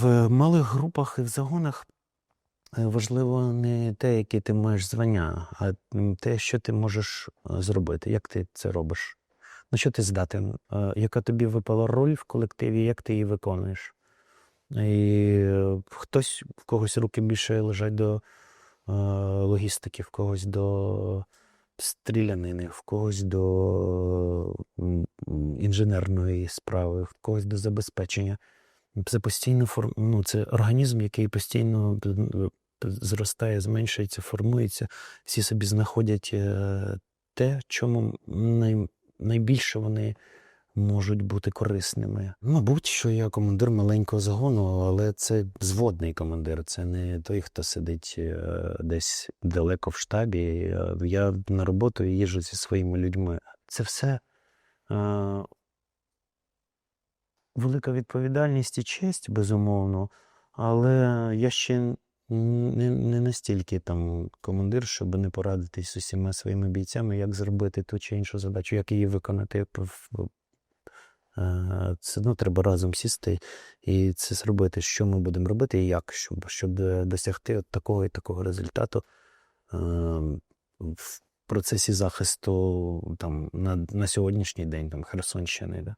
В малих групах і в загонах е, важливо не те, яке ти маєш звання, а те, що ти можеш е, зробити, як ти це робиш. На що ти здатен, е, яка тобі випала роль в колективі, як ти її виконуєш. І хтось, в когось руки більше лежать до логістики, в когось до стрілянини, в когось до інженерної справи, в когось до забезпечення. Це постійно форм... ну, це організм, який постійно е, зростає, зменшується, формується. Всі собі знаходять е, те, чому най... найбільше вони можуть бути корисними. Мабуть, що я командир маленького загону, але це взводний командир, це не той, хто сидить е, десь далеко в штабі. Я на роботу їжджу зі своїми людьми. Це все велика відповідальність і честь, безумовно, але я ще не, не настільки там командир, щоб не порадитись з усіма своїми бійцями, як зробити ту чи іншу задачу, як її виконати. Е, Це ну, треба разом сісти і це зробити, що ми будемо робити і як, щоб, щоб е, досягти от такого і такого результату е, в процесі захисту там, на, на сьогоднішній день там, Херсонщини. Да?